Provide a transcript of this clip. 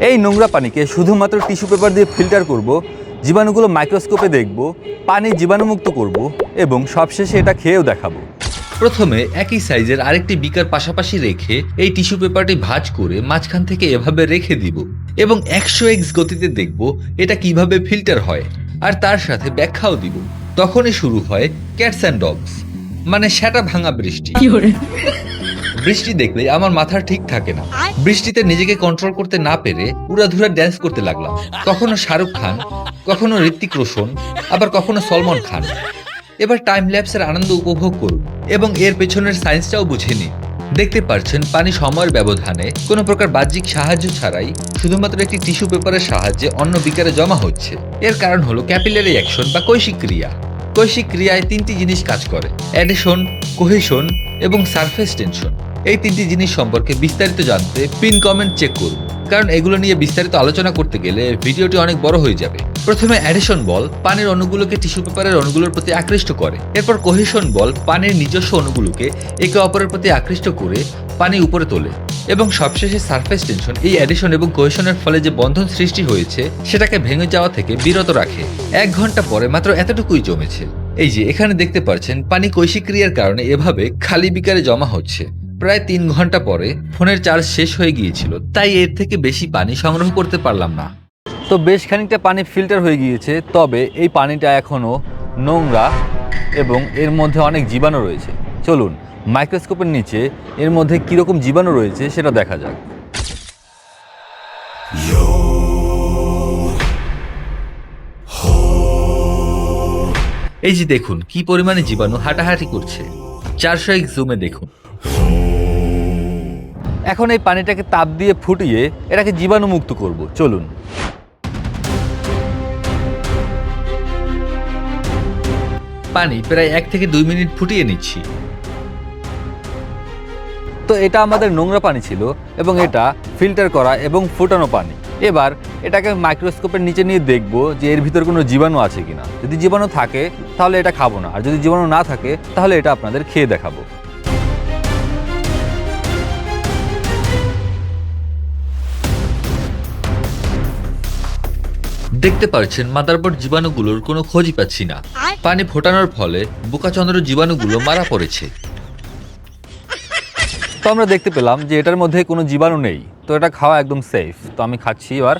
এই নোংরা পানিকে শুধুমাত্র টিস্যু পেপার দিয়ে ফিল্টার করব জীবাণুগুলো মাইক্রোস্কোপে দেখব পানি জীবাণুমুক্ত করব এবং সবশেষে এটা খেয়েও দেখাবো। প্রথমে একই সাইজের আরেকটি বিকার পাশাপাশি রেখে এই টিস্যু পেপারটি ভাঁজ করে মাঝখান থেকে এভাবে রেখে দিব এবং একশো এক্স গতিতে দেখব এটা কীভাবে ফিল্টার হয়। আর তার সাথে ব্যাখ্যাও দিব। তখনই শুরু হয় ক্যাটস অ্যান্ড ডগস মানে সেটা ভাঙা বৃষ্টি। বৃষ্টি দেখলে আমার মাথার ঠিক থাকে না। বৃষ্টিতে নিজেকে কন্ট্রোল করতে না পেরে উড়াধুরা ড্যান্স করতে লাগলাম। কখনো শাহরুখ খান, কখনো ঋত্বিক রোশন, আবার কখনো সলমন খান। এবার টাইম ল্যাপসের আনন্দ উপভোগ করুন এবং এর পেছনের সায়েন্সটাও বুঝে নিন। দেখতে পাচ্ছেন পানি সময়ের ব্যবধানে কোনো প্রকার বাহ্যিক সাহায্য ছাড়াই শুধুমাত্র একটি টিস্যু পেপারের সাহায্যে অন্য বিকারে জমা হচ্ছে। এর কারণ হলো ক্যাপিলারি অ্যাকশন বা কৈশিক ক্রিয়া। কৈশিক ক্রিয়ায় তিনটি জিনিস কাজ করে অ্যাডিশন কোহেশন এবং সারফেস টেনশন এই তিনটি জিনিস সম্পর্কে বিস্তারিত জানতে পিন কমেন্ট চেক করুন। কারণ এগুলো নিয়ে বিস্তারিত আলোচনা করতে গেলে ভিডিওটি অনেক বড় হয়ে যাবে। প্রথমে অ্যাডিশন বল পানির অণুগুলোকে টিস্যু পেপারের অণুগুলোর প্রতি আকৃষ্ট করে। এরপর কোহেশন বল পানির নিজস্ব অণুগুলোকে একে অপরের প্রতি আকৃষ্ট করে পানি উপরে তোলে। এবং সবশেষে সারফেস টেনশন এই অ্যাডিশন এবং কোহেশনের ফলে যে বন্ধন সৃষ্টি হয়েছে, সেটাকে ভেঙে যাওয়া থেকে বিরত রাখে। এক ঘণ্টা পরে মাত্র এতটুকুই জমেছে। এই যে, এখানে দেখতে পাচ্ছেন পানি কৈশিক ক্রিয়ার কারণে এভাবে খালি বিকারে জমা হচ্ছে। প্রায় তিন ঘণ্টা পরে ফোনের চার্জ শেষ হয়ে গিয়েছিল তাই এর থেকে বেশি পানি সংগ্রহ করতে পারলাম না। তো বেশ খানিকটা পানি ফিল্টার হয়ে গিয়েছে তবে এই পানিটা এখনও নোংরা এবং এর মধ্যে অনেক জীবাণু রয়েছে। চলুন মাইক্রোস্কোপের নিচে এর মধ্যে কীরকম জীবাণু রয়েছে সেটা দেখা যাক। এই যে দেখুন কি পরিমাণে জীবাণু হাঁটাহাঁটি করছে। চারশো এক জুমে দেখুন। এখন এই পানিটাকে তাপ দিয়ে ফুটিয়ে এটাকে জীবাণুমুক্ত করব। চলুন। পানি প্রায় এক থেকে দুই মিনিট ফুটিয়ে নিচ্ছি। তো এটা আমাদের নোংরা পানি ছিল এবং এটা ফিল্টার করা এবং ফুটানো পানি। এবার এটাকে মাইক্রোস্কোপের নিচে নিয়ে দেখব যে এর ভিতর কোনো জীবাণু আছে কিনা। যদি জীবাণু থাকে, তাহলে এটা খাব না। আর যদি জীবাণু না থাকে, তাহলে এটা আপনাদের খেয়ে দেখাবো। দেখতে পাচ্ছেন মাদারবোর্ড জীবাণুগুলোর কোনো খোঁজই পাচ্ছি না। পানি ফোটানোর ফলে বোকাচন্দ্র জীবাণুগুলো মারা পড়েছে। তো আমরা দেখতে পেলাম যে এটার মধ্যে কোনো জীবাণু নেই। তো এটা খাওয়া একদম সেফ তো আমি খাচ্ছি এবার।